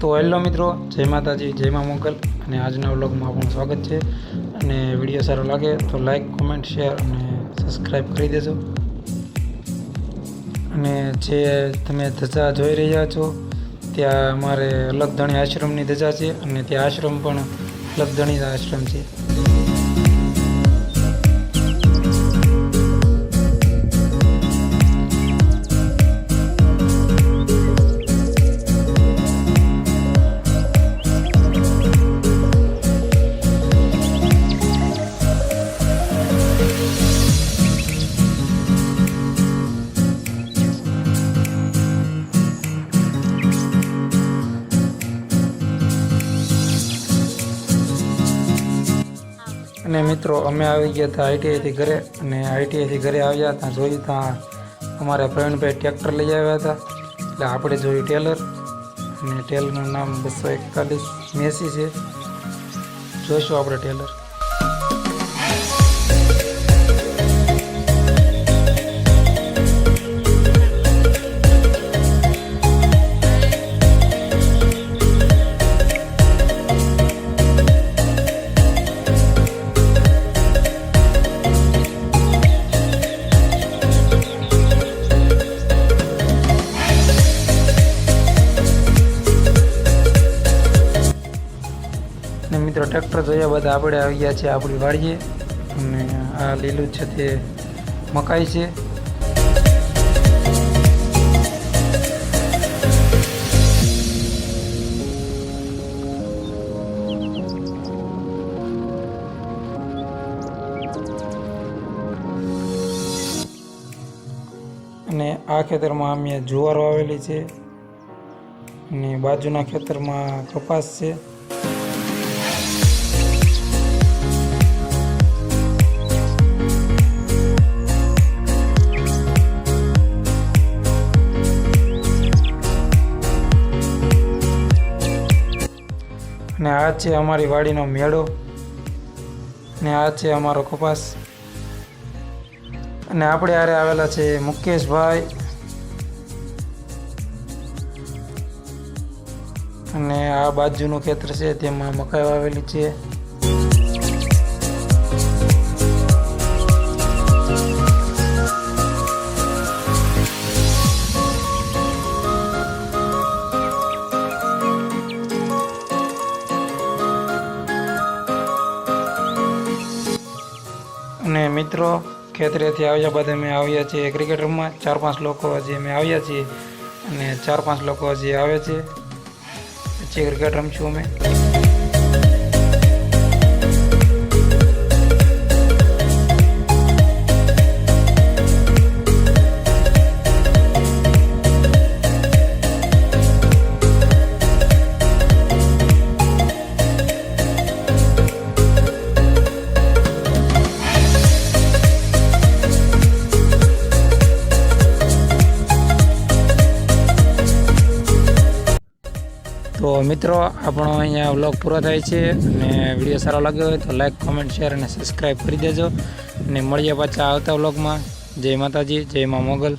તો હેલો મિત્રો, જય માતાજી, જય મા મોગલ અને આજના વ્લોગમાં આપણું સ્વાગત છે. અને વીડિયો સારો લાગે તો લાઈક, કોમેન્ટ, શેર અને સબસ્ક્રાઈબ કરી દેજો. અને જે તમે ધજા જોઈ રહ્યા છો, ત્યાં અમારે અલગધણી આશ્રમની ધજા છે અને ત્યાં આશ્રમ પણ અલગધણી આશ્રમ છે. અને મિત્રો, અમે આવી ગયા હતા આઈટીઆઈથી ઘરે અને આઈટીઆઈથી ઘરે આવ્યા ત્યાં જોયું ત્યાં અમારા પ્રવીણભાઈ ટ્રેક્ટર લઈ આવ્યા હતા. એટલે આપણે જોયું ટેલર. અને ટેલરનું નામ બસો એકતાલીસ મેસી છે. જોઈશું આપણે ટેલર. મિત્રો ટ્રેક્ટર જોયા બાદ આપણે આવી ગયા છે, આપણી વાડીએ. અને આ લીલું છે તે મકાઈ છે. અને આ ખેતરમાં અમે જુવાર વાવેલી છે. અને બાજુના ખેતરમાં કપાસ છે. અને આ છે અમારી વાડીનો મેળો, ને આ છે અમારો કપાસ. અને આપણે આરે આવેલા છે મુકેશભાઈ. અને આ બાજુનું ખેતર છે, તેમાં મકાઈ વાવેલી છે. મિત્રો, ખેતરેથી આવ્યા બાદ અમે આવ્યા છીએ ક્રિકેટ રમવા. ચાર પાંચ લોકો હજી અમે આવ્યા છીએ અને ચાર પાંચ લોકો હજી આવે છે. પછી ક્રિકેટ રમશું અમે. તો મિત્રો, આપણો અહીંયા વ્લોગ પૂરો થાય છે અને વીડિયો સારો લાગ્યો હોય તો લાઈક કોમેન્ટ શેર અને સબસ્ક્રાઈબ કરી દેજો. અને મળીએ પાછા આવતા વ્લોગમાં જય માતાજી, જય મા મોગલ.